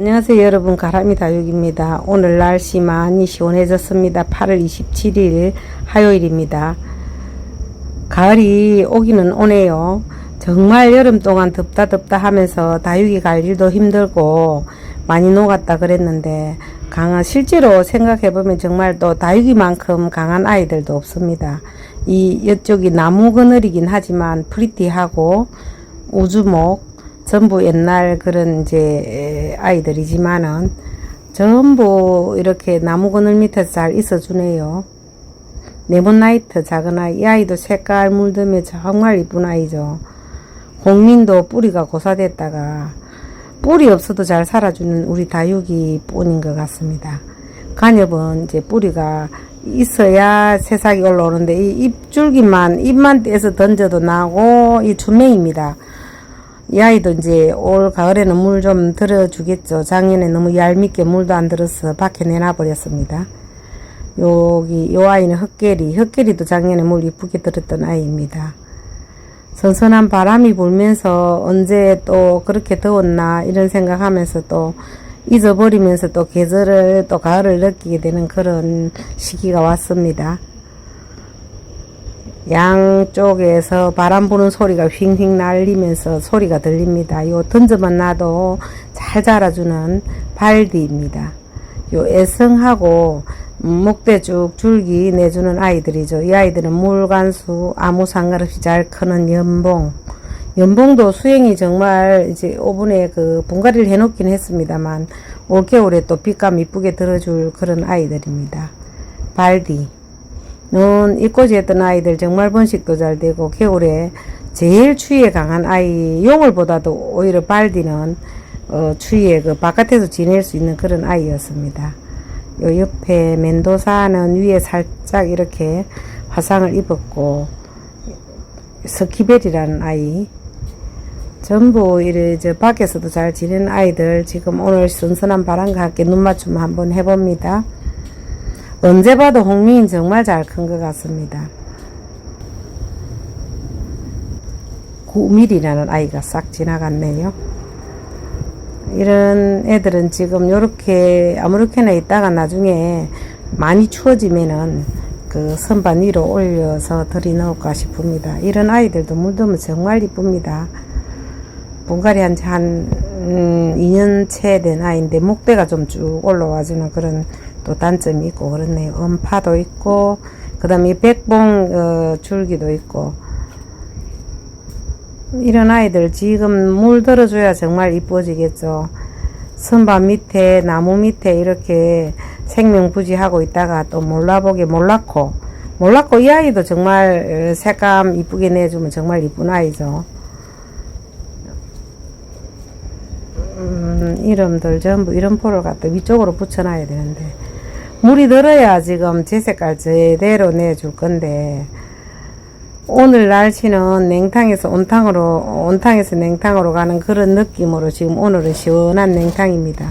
안녕하세요 여러분 가람이 다육입니다. 오늘 날씨 많이 시원해졌습니다. 8월 27일 화요일입니다. 가을이 오기는 오네요. 정말 여름 동안 덥다 덥다 하면서 다육이 갈 일도 힘들고 많이 녹았다 그랬는데 강한 실제로 생각해 보면 정말 또 다육이만큼 강한 아이들도 없습니다. 이 이쪽이 나무 그늘이긴 하지만 프리티하고 우주목 전부 옛날 그런 이제 아이들이지만은 전부 이렇게 나무 그늘 밑에서 잘 있어주네요. 네모나이트 작은 아이, 이 아이도 색깔 물들면 정말 이쁜 아이죠. 홍민도 뿌리가 고사됐다가 뿌리 없어도 잘 살아주는 우리 다육이 뿐인 것 같습니다. 간엽은 이제 뿌리가 있어야 새싹이 올라오는데 이 잎줄기만 잎만 떼서 던져도 나고 이 주맹입니다. 이 아이도 이제 올 가을에는 물 좀 들어주겠죠. 작년에 너무 얄밉게 물도 안 들어서 밖에 내놔 버렸습니다. 여기 요 아이는 흑계리, 흑계리도 작년에 물 이쁘게 들었던 아이입니다. 선선한 바람이 불면서 언제 또 그렇게 더웠나 이런 생각하면서 또 잊어버리면서 또 계절을 또 가을을 느끼게 되는 그런 시기가 왔습니다. 양쪽에서 바람 부는 소리가 휙휙 날리면서 소리가 들립니다. 요 던져만 놔도 잘 자라주는 발디입니다. 요 애성하고 목대 쭉 줄기 내주는 아이들이죠. 이 아이들은 물간수 아무 상관없이 잘 크는 연봉. 연봉도 수행이 정말 이제 오븐에 그 분갈이를 해놓긴 했습니다만 올겨울에 또 빛감 이쁘게 들어줄 그런 아이들입니다. 발디. 눈 입고지 했던 아이들 정말 번식도 잘 되고 겨울에 제일 추위에 강한 아이 용을보다도 오히려 발디는 어, 추위에 그 바깥에서 지낼 수 있는 그런 아이였습니다. 요 옆에 멘도사는 위에 살짝 이렇게 화상을 입었고 스키벨이라는 아이 전부 이래 저 밖에서도 잘 지내는 아이들 지금 오늘 선선한 바람과 함께 눈 맞춤 한번 해봅니다. 언제 봐도 홍미인 정말 잘 큰 것 같습니다. 9mm라는 아이가 싹 지나갔네요. 이런 애들은 지금 요렇게 아무렇게나 있다가 나중에 많이 추워지면은 그 선반 위로 올려서 들이 넣을까 싶습니다. 이런 아이들도 물들면 정말 이쁩니다. 분갈이 한지 한, 음, 2년 채 된 아이인데 목대가 좀 쭉 올라와주는 그런 또 단점이 있고 그렇네요. 음파도 있고, 그 다음에 백봉, 어, 줄기도 있고, 이런 아이들 지금 물 들어줘야 정말 이뻐지겠죠. 선반 밑에 나무 밑에 이렇게 생명부지하고 있다가 또 몰라보게 몰랐고 몰랐고 이 아이도 정말 어, 색감 이쁘게 내주면 정말 이쁜 아이죠. 음, 이름들 전부 이름표를 갖다 위쪽으로 붙여놔야 되는데 물이 들어야 지금 제 색깔 제대로 내줄 건데 오늘 날씨는 냉탕에서 온탕으로, 온탕에서 냉탕으로 가는 그런 느낌으로 지금 오늘은 시원한 냉탕입니다.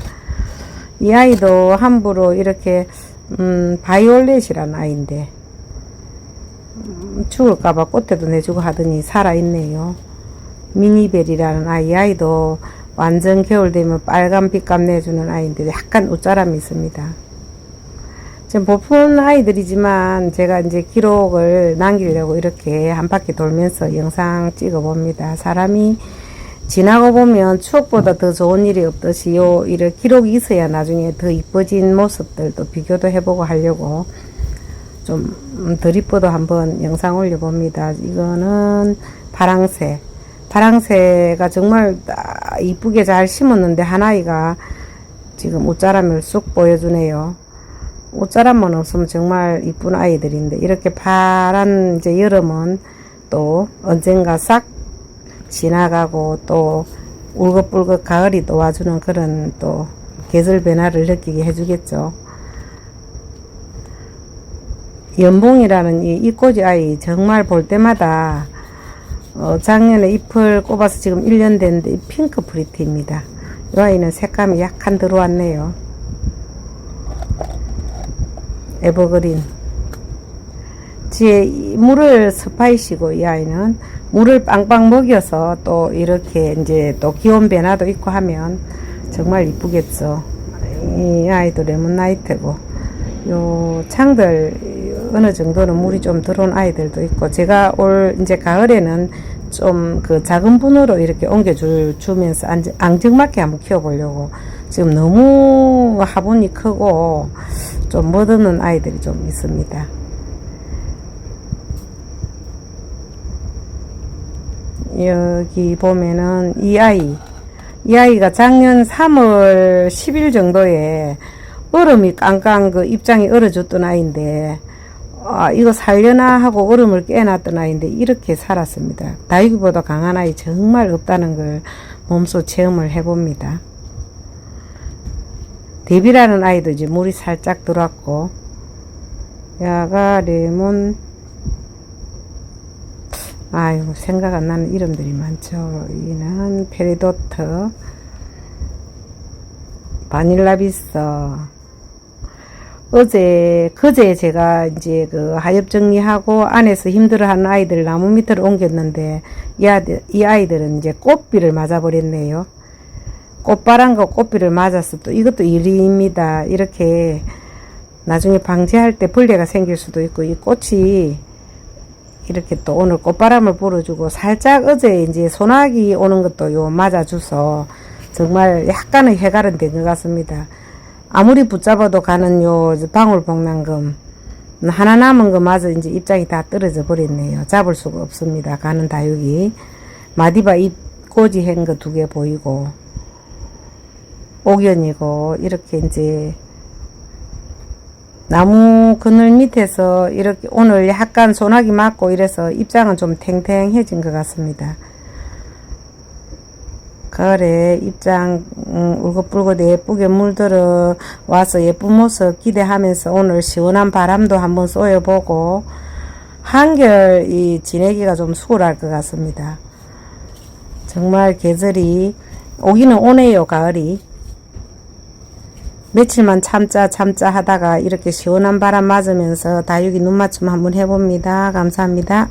이 아이도 함부로 이렇게, 음, 바이올렛이라는 아이인데, 음, 죽을까봐 꽃에도 내주고 하더니 살아있네요. 미니벨이라는 아이, 이 아이도 완전 겨울 되면 빨간 빛감 내주는 아이인데 약간 웃자람이 있습니다. 지금 보픈 아이들이지만 제가 이제 기록을 남기려고 이렇게 한 바퀴 돌면서 영상 찍어 봅니다. 사람이 지나고 보면 추억보다 더 좋은 일이 없듯이 요, 이런 기록이 있어야 나중에 더 이뻐진 모습들도 비교도 해보고 하려고 좀덜 이뻐도 한번 영상 올려봅니다. 이거는 파랑새. 파랑새가 정말 이쁘게 잘 심었는데 하나이가 지금 옷자람을 쑥 보여주네요. 옷자람만 없으면 정말 이쁜 아이들인데 이렇게 파란 이제 여름은 또 언젠가 싹 지나가고 또 울긋불긋 가을이 또 와주는 그런 또 계절 변화를 느끼게 해주겠죠. 연봉이라는 이 이꼬지 아이 정말 볼 때마다 어, 작년에 잎을 꼽아서 지금 1년 됐는데 이 핑크 프리티입니다. 이 아이는 색감이 약간 들어왔네요. 에버그린. 뒤에 물을 스파이시고 이 아이는 물을 빵빵 먹여서 또 이렇게 이제 또 기온 변화도 있고 하면 정말 이쁘겠죠. 이 아이도 레몬나이트고 요 창들 어느 정도는 물이 좀 들어온 아이들도 있고 제가 올 이제 가을에는 좀 그 작은 분으로 이렇게 옮겨줄 주면서 안- 앙증맞게 한번 키워보려고 지금 너무 화분이 크고 좀 못없는 아이들이 좀 있습니다. 여기 보면은 이 아이 이 아이가 작년 3월 10일 정도에 얼음이 깡깡 그 입장이 얼어졌던 아이인데 아 이거 살려나 하고 얼음을 깨놨던 아이인데 이렇게 살았습니다. 다육이보다 강한 아이 정말 없다는 걸 몸소 체험을 해봅니다. 데비라는 아이도 이제 물이 살짝 들어왔고 야가 레몬 아이고 생각 안 나는 이름들이 많죠. 이는 페리도트, 바닐라비스. 어제 그제 제가 이제 그 하엽 정리하고 안에서 힘들어하는 아이들 나무 밑으로 옮겼는데 이 아이들은 이제 꽃비를 맞아버렸네요. 꽃바람과 꽃비를 맞아서 또 이것도 일입니다. 이렇게 나중에 방제할 때 벌레가 생길 수도 있고 이 꽃이 이렇게 또 오늘 꽃바람을 불어주고 살짝 어제 이제 소나기 오는 것도 요 맞아줘서 정말 약간의 해갈은 된 것 같습니다. 아무리 붙잡아도 가는 요 방울복랑금 하나 남은 거 마저 이제 입장이 다 떨어져 버렸네요. 잡을 수가 없습니다. 가는 다육이 마디바 잎 꼬지 한 거 두 개 보이고 옥연이고 이렇게 이제 나무 그늘 밑에서 이렇게 오늘 약간 소나기 맞고 이래서 입장은 좀 탱탱해진 것 같습니다. 가을에 입장 음, 울긋불긋 예쁘게 물들어 와서 예쁜 모습 기대하면서 오늘 시원한 바람도 한번 쏘여보고 한결 이 지내기가 좀 수월할 것 같습니다. 정말 계절이 오기는 오네요 가을이 며칠만 참자 참자 하다가 이렇게 시원한 바람 맞으면서 다육이 눈맞춤 한번 해봅니다. 감사합니다.